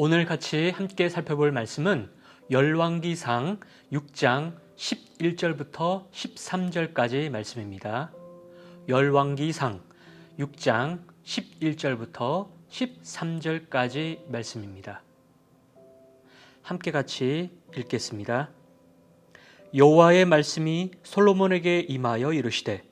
오늘 같이 함께 살펴볼 말씀은 열왕기상 6장 11절부터 13절까지 말씀입니다. 열왕기상 6장 11절부터 13절까지 말씀입니다. 함께 같이 읽겠습니다. 여호와의 말씀이 솔로몬에게 임하여 이르시되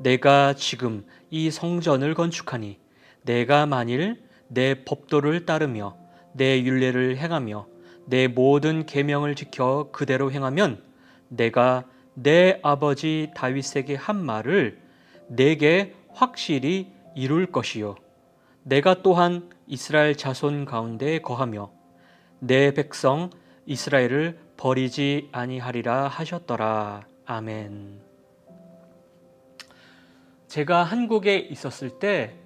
내가 지금 이 성전을 건축하니 내가 만일 내 법도를 따르며 내 율례를 행하며 내 모든 계명을 지켜 그대로 행하면 내가 내 아버지 다윗에게 한 말을 내게 확실히 이룰 것이요 내가 또한 이스라엘 자손 가운데 거하며 내 백성 이스라엘을 버리지 아니하리라 하셨더라. 아멘. 제가 한국에 있었을 때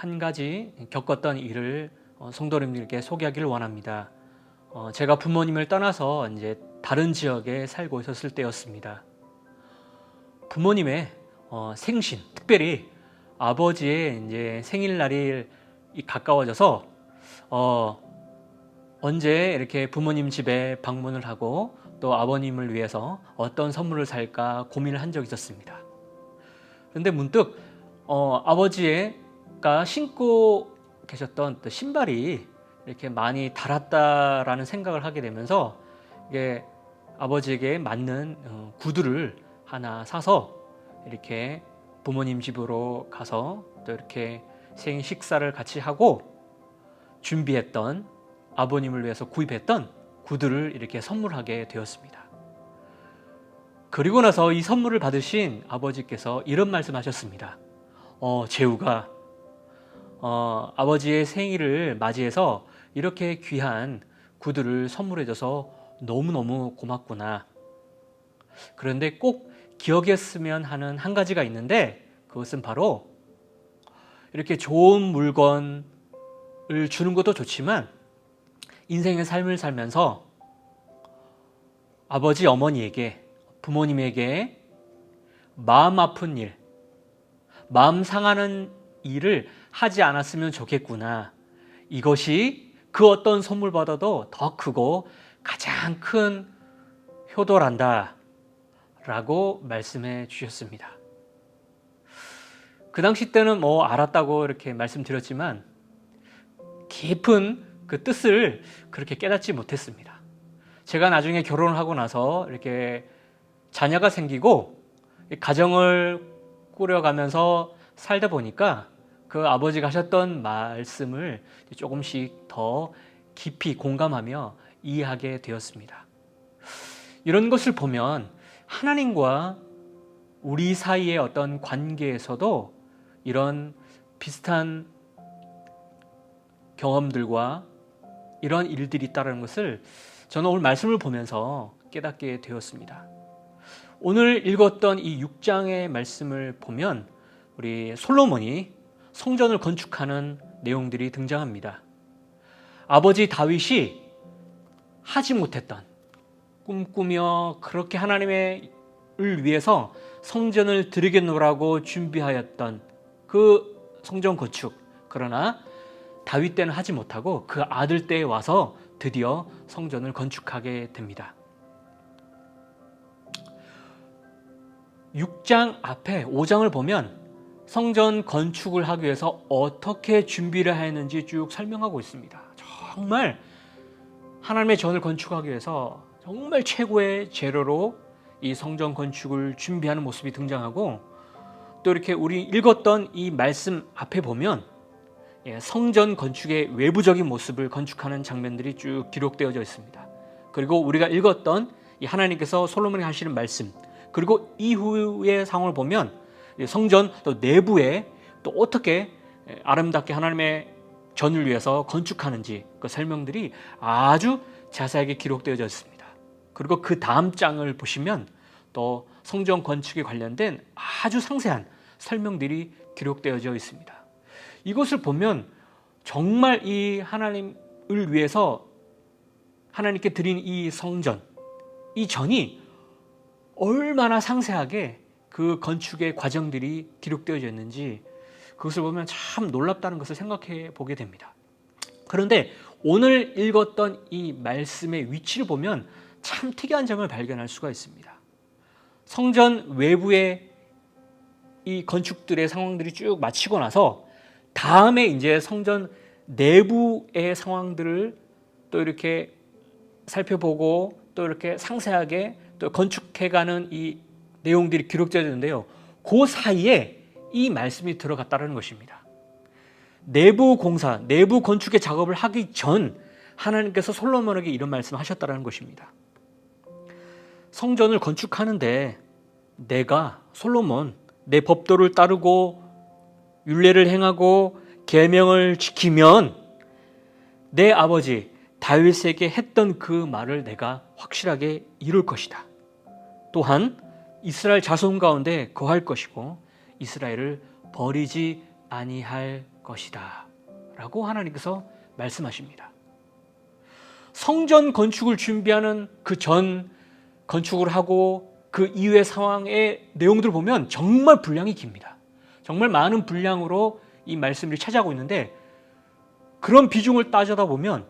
한 가지 겪었던 일을 어, 성도님들께 소개하기를 원합니다. 어, 제가 부모님을 떠나서 이제 다른 지역에 살고 있었을 때였습니다. 부모님의 어, 생신, 특별히 아버지의 이제 생일날이 가까워져서 어, 언제 이렇게 부모님 집에 방문을 하고 또 아버님을 위해서 어떤 선물을 살까 고민을 한 적이 있었습니다. 그런데 문득 어, 아버지가 신고 계셨던 또 신발이 이렇게 많이 닳았다라는 생각을 하게 되면서 이게 아버지에게 맞는 어, 구두를 하나 사서 이렇게 부모님 집으로 가서 또 이렇게 생일 식사를 같이 하고 준비했던 아버님을 위해서 구입했던 구두를 이렇게 선물하게 되었습니다. 그리고 나서 이 선물을 받으신 아버지께서 이런 말씀하셨습니다. 어, 재우가 어, 아버지의 생일을 맞이해서 이렇게 귀한 구두를 선물해줘서 너무너무 고맙구나. 그런데 꼭 기억했으면 하는 한 가지가 있는데 그것은 바로 이렇게 좋은 물건을 주는 것도 좋지만 인생의 삶을 살면서 아버지 어머니에게 부모님에게 마음 아픈 일, 마음 상하는 일을 하지 않았으면 좋겠구나. 이것이 그 어떤 선물 받아도 더 크고 가장 큰 효도란다. 라고 말씀해 주셨습니다. 그 당시 때는 뭐 알았다고 이렇게 말씀드렸지만 깊은 그 뜻을 그렇게 깨닫지 못했습니다. 제가 나중에 결혼을 하고 나서 이렇게 자녀가 생기고 가정을 꾸려가면서 살다 보니까 그 아버지가 하셨던 말씀을 조금씩 더 깊이 공감하며 이해하게 되었습니다. 이런 것을 보면 하나님과 우리 사이의 어떤 관계에서도 이런 비슷한 경험들과 이런 일들이 있다는 것을 저는 오늘 말씀을 보면서 깨닫게 되었습니다. 오늘 읽었던 이 6장의 말씀을 보면 우리 솔로몬이 성전을 건축하는 내용들이 등장합니다. 아버지 다윗이 하지 못했던 꿈꾸며 그렇게 하나님을 위해서 성전을 드리겠노라고 준비하였던 그 성전 건축 그러나 다윗 때는 하지 못하고 그 아들 때에 와서 드디어 성전을 건축하게 됩니다. 6장 앞에 5장을 보면 성전 건축을 하기 위해서 어떻게 준비를 했는지 쭉 설명하고 있습니다. 정말 하나님의 전을 건축하기 위해서 정말 최고의 재료로 이 성전 건축을 준비하는 모습이 등장하고 또 이렇게 우리 읽었던 이 말씀 앞에 보면 예, 성전 건축의 외부적인 모습을 건축하는 장면들이 쭉 기록되어져 있습니다. 그리고 우리가 읽었던 이 하나님께서 솔로몬이 하시는 말씀 그리고 이후의 상황을 보면 성전 또 내부에 또 어떻게 아름답게 하나님의 전을 위해서 건축하는지 그 설명들이 아주 자세하게 기록되어져 있습니다. 그리고 그 다음 장을 보시면 또 성전 건축에 관련된 아주 상세한 설명들이 기록되어져 있습니다. 이것을 보면 정말 이 하나님을 위해서 하나님께 드린 이 성전, 이 전이 얼마나 상세하게 그 건축의 과정들이 기록되어져 있는지 그것을 보면 참 놀랍다는 것을 생각해 보게 됩니다. 그런데 오늘 읽었던 이 말씀의 위치를 보면 참 특이한 점을 발견할 수가 있습니다. 성전 외부의 이 건축들의 상황들이 쭉 마치고 나서 다음에 이제 성전 내부의 상황들을 또 이렇게 살펴보고 또 이렇게 상세하게 또 건축해가는 이 내용들이 기록되어 있는데요. 그 사이에 이 말씀이 들어갔다는 것입니다. 내부 공사, 내부 건축의 작업을 하기 전 하나님께서 솔로몬에게 이런 말씀을 하셨다는 것입니다. 성전을 건축하는데 내가 솔로몬 내 법도를 따르고 율례를 행하고 계명을 지키면 내 아버지 다윗에게 했던 그 말을 내가 확실하게 이룰 것이다. 또한 이스라엘 자손 가운데 거할 것이고 이스라엘을 버리지 아니할 것이다. 라고 하나님께서 말씀하십니다. 성전 건축을 준비하는 그 전 건축을 하고 그 이후의 상황의 내용들을 보면 정말 분량이 깁니다. 정말 많은 분량으로 이 말씀을 차지하고 있는데 그런 비중을 따져다 보면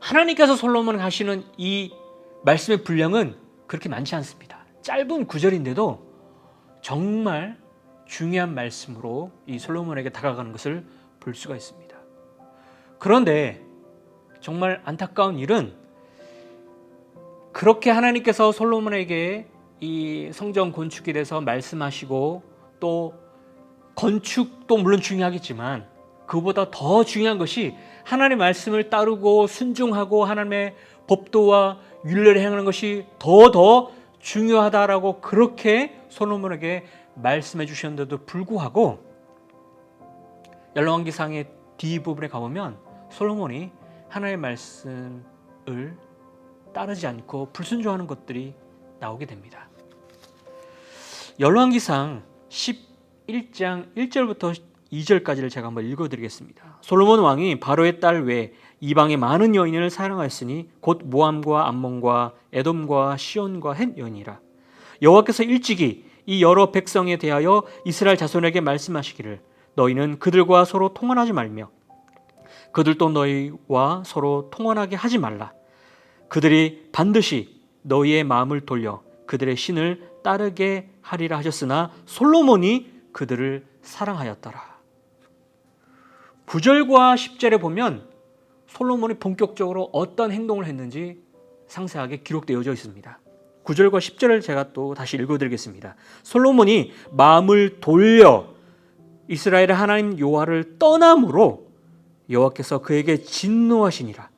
하나님께서 솔로몬 하시는 이 말씀의 분량은 그렇게 많지 않습니다. 짧은 구절인데도 정말 중요한 말씀으로 이 솔로몬에게 다가가는 것을 볼 수가 있습니다. 그런데 정말 안타까운 일은 그렇게 하나님께서 솔로몬에게 이 성전 건축에 대해서 말씀하시고 또 건축도 물론 중요하겠지만 그보다 더 중요한 것이 하나님의 말씀을 따르고 순종하고 하나님의 법도와 윤례를 행하는 것이 더더 중요하다라고 그렇게 솔로몬에게 말씀해 주셨는데도 불구하고 열왕기상의 뒷부분에 가보면 솔로몬이 하나님의 말씀을 따르지 않고 불순종하는 것들이 나오게 됩니다. 열왕기상 11장 1절부터 2절까지를 제가 한번 읽어드리겠습니다. 솔로몬 왕이 바로의 딸 외 이방의 많은 여인을 사랑하였으니 곧 모함과 암몬과 에돔과 시온과 헷 여인이라. 여호와께서 일찍이 이 여러 백성에 대하여 이스라엘 자손에게 말씀하시기를 너희는 그들과 서로 통혼하지 말며 그들도 너희와 서로 통혼하게 하지 말라. 그들이 반드시 너희의 마음을 돌려 그들의 신을 따르게 하리라 하셨으나 솔로몬이 그들을 사랑하였더라. 9절과 10절에 보면 솔로몬이 본격적으로 어떤 행동을 했는지 상세하게 기록되어져 있습니다. 9절과 10절을 제가 또 다시 읽어드리겠습니다. 솔로몬이 마음을 돌려 이스라엘의 하나님 여호와를 떠남으로 여호와께서 그에게 진노하시니라.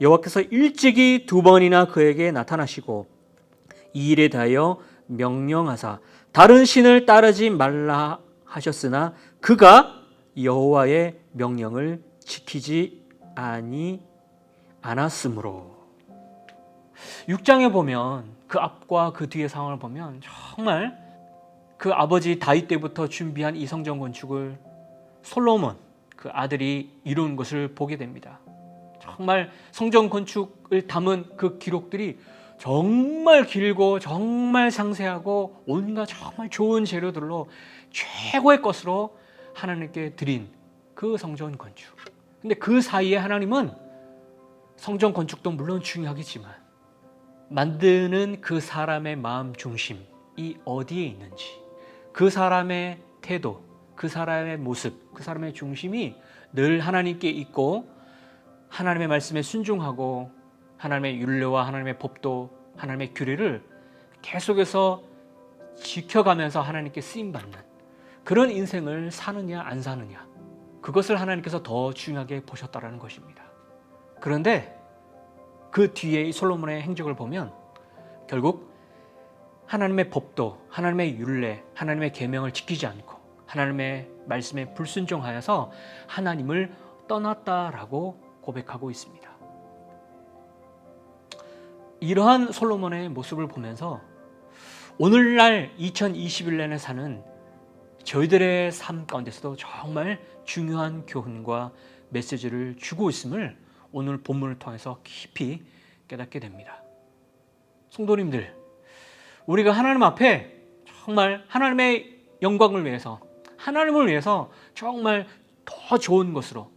여호와께서 일찍이 두 번이나 그에게 나타나시고 이 일에 대하여 명령하사 다른 신을 따르지 말라 하셨으나 그가 여호와의 명령을 지키지 아니 않았으므로 6장에 보면 그 앞과 그 뒤의 상황을 보면 정말 그 아버지 다윗 때부터 준비한 이 성전 건축을 솔로몬 그 아들이 이룬 것을 보게 됩니다. 정말 성전 건축을 담은 그 기록들이 정말 길고 정말 상세하고 온갖 정말 좋은 재료들로 최고의 것으로 하나님께 드린 그 성전 건축. 근데 그 사이에 하나님은 성전 건축도 물론 중요하겠지만 만드는 그 사람의 마음 중심이 어디에 있는지 그 사람의 태도, 그 사람의 모습, 그 사람의 중심이 늘 하나님께 있고 하나님의 말씀에 순종하고 하나님의 윤례와 하나님의 법도 하나님의 규례를 계속해서 지켜가면서 하나님께 쓰임 받는 그런 인생을 사느냐 안 사느냐 그것을 하나님께서 더 중요하게 보셨다라는 것입니다. 그런데 그 뒤에 이 솔로몬의 행적을 보면 결국 하나님의 법도 하나님의 율례 하나님의 계명을 지키지 않고 하나님의 말씀에 불순종하여서 하나님을 떠났다라고 고백하고 있습니다. 이러한 솔로몬의 모습을 보면서 오늘날 2021년에 사는 저희들의 삶 가운데서도 정말 중요한 교훈과 메시지를 주고 있음을 오늘 본문을 통해서 깊이 깨닫게 됩니다. 성도님들, 우리가 하나님 앞에 정말 하나님의 영광을 위해서, 하나님을 위해서 정말 더 좋은 것으로,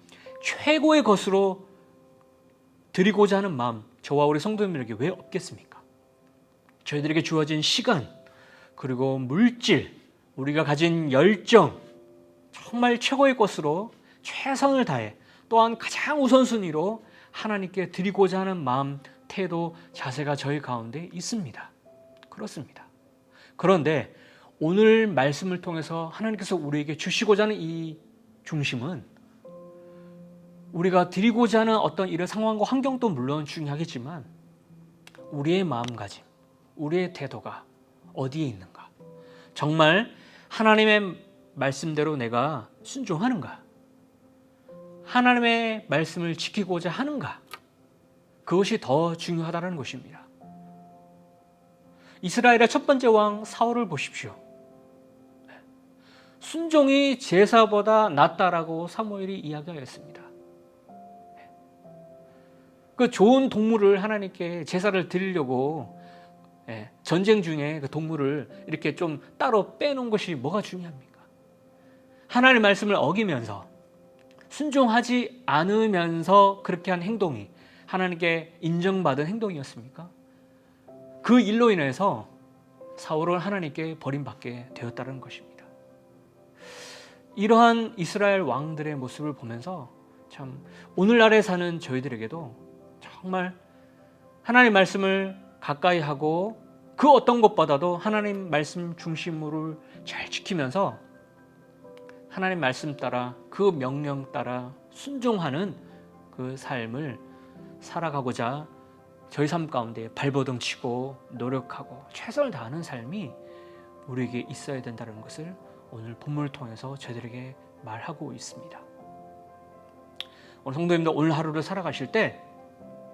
최고의 것으로 드리고자 하는 마음 저와 우리 성도님들에게 왜 없겠습니까? 저희들에게 주어진 시간 그리고 물질 우리가 가진 열정 정말 최고의 것으로 최선을 다해 또한 가장 우선순위로 하나님께 드리고자 하는 마음, 태도, 자세가 저희 가운데 있습니다. 그렇습니다. 그런데 오늘 말씀을 통해서 하나님께서 우리에게 주시고자 하는 이 중심은 우리가 드리고자 하는 어떤 이런 상황과 환경도 물론 중요하겠지만 우리의 마음가짐, 우리의 태도가 어디에 있는가? 정말 하나님의 말씀대로 내가 순종하는가? 하나님의 말씀을 지키고자 하는가? 그것이 더 중요하다는 것입니다. 이스라엘의 첫 번째 왕 사울을 보십시오. 순종이 제사보다 낫다라고 사무엘이 이야기하였습니다. 그 좋은 동물을 하나님께 제사를 드리려고 예, 전쟁 중에 그 동물을 이렇게 좀 따로 빼놓은 것이 뭐가 중요합니까? 하나님의 말씀을 어기면서 순종하지 않으면서 그렇게 한 행동이 하나님께 인정받은 행동이었습니까? 그 일로 인해서 사울은 하나님께 버림받게 되었다는 것입니다. 이러한 이스라엘 왕들의 모습을 보면서 참 오늘날에 사는 저희들에게도 정말 하나님 말씀을 가까이 하고 그 어떤 것보다도 하나님 말씀 중심으로 잘 지키면서 하나님 말씀 따라 그 명령 따라 순종하는 그 삶을 살아가고자 저희 삶 가운데 발버둥 치고 노력하고 최선을 다하는 삶이 우리에게 있어야 된다는 것을 오늘 본문을 통해서 저희들에게 말하고 있습니다. 오늘 성도님들 오늘 하루를 살아가실 때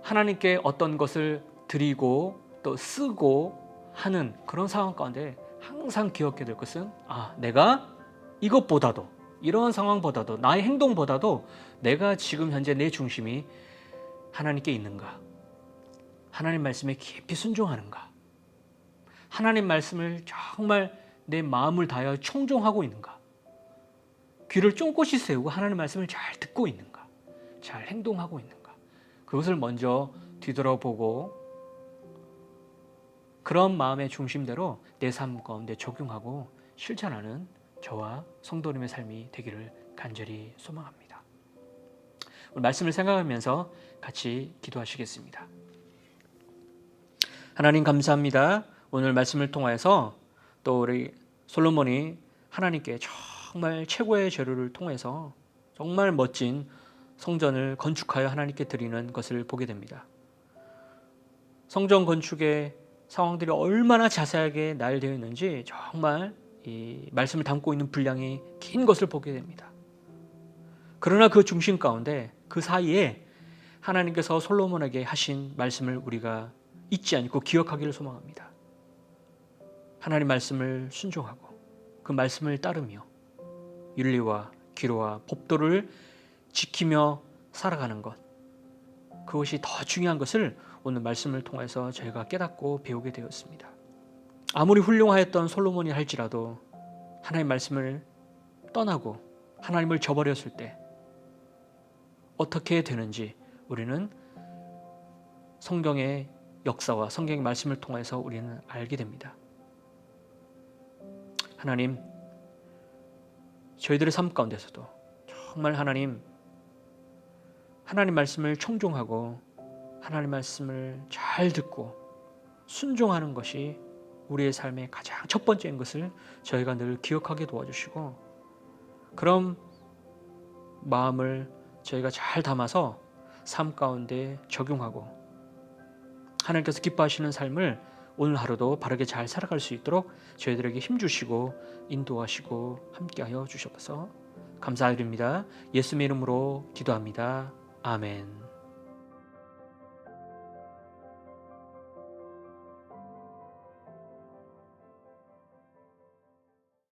하나님께 어떤 것을 드리고 또 쓰고 하는 그런 상황 가운데 항상 기억해야 될 것은 아 내가 이것보다도 이런 상황보다도 나의 행동보다도 내가 지금 현재 내 중심이 하나님께 있는가? 하나님 말씀에 깊이 순종하는가? 하나님 말씀을 정말 내 마음을 다하여 청종하고 있는가? 귀를 쫑긋이 세우고 하나님 말씀을 잘 듣고 있는가? 잘 행동하고 있는가? 그것을 먼저 뒤돌아보고 그런 마음의 중심대로 내 삶 가운데 적용하고 실천하는 저와 성도님의 삶이 되기를 간절히 소망합니다. 말씀을 생각하면서 같이 기도하시겠습니다. 하나님 감사합니다. 오늘 말씀을 통해서 또 우리 솔로몬이 하나님께 정말 최고의 재료를 통해서 정말 멋진 성전을 건축하여 하나님께 드리는 것을 보게 됩니다. 성전 건축의 상황들이 얼마나 자세하게 나열되어 있는지 정말 이 말씀을 담고 있는 분량이 긴 것을 보게 됩니다. 그러나 그 중심 가운데 그 사이에 하나님께서 솔로몬에게 하신 말씀을 우리가 잊지 않고 기억하기를 소망합니다. 하나님 말씀을 순종하고 그 말씀을 따르며 윤리와 기로와 법도를 지키며 살아가는 것 그것이 더 중요한 것을 오늘 말씀을 통해서 저희가 깨닫고 배우게 되었습니다. 아무리 훌륭하였던 솔로몬이 할지라도 하나님 말씀을 떠나고 하나님을 저버렸을 때 어떻게 되는지 우리는 성경의 역사와 성경의 말씀을 통해서 우리는 알게 됩니다. 하나님, 저희들의 삶 가운데서도 정말 하나님, 하나님 말씀을 청종하고 하나님 말씀을 잘 듣고 순종하는 것이 우리의 삶의 가장 첫 번째인 것을 저희가 늘 기억하게 도와주시고 그런 마음을 저희가 잘 담아서 삶 가운데 적용하고 하나님께서 기뻐하시는 삶을 오늘 하루도 바르게 잘 살아갈 수 있도록 저희들에게 힘 주시고 인도하시고 함께하여 주셔서 감사드립니다. 예수님의 이름으로 기도합니다. 아멘.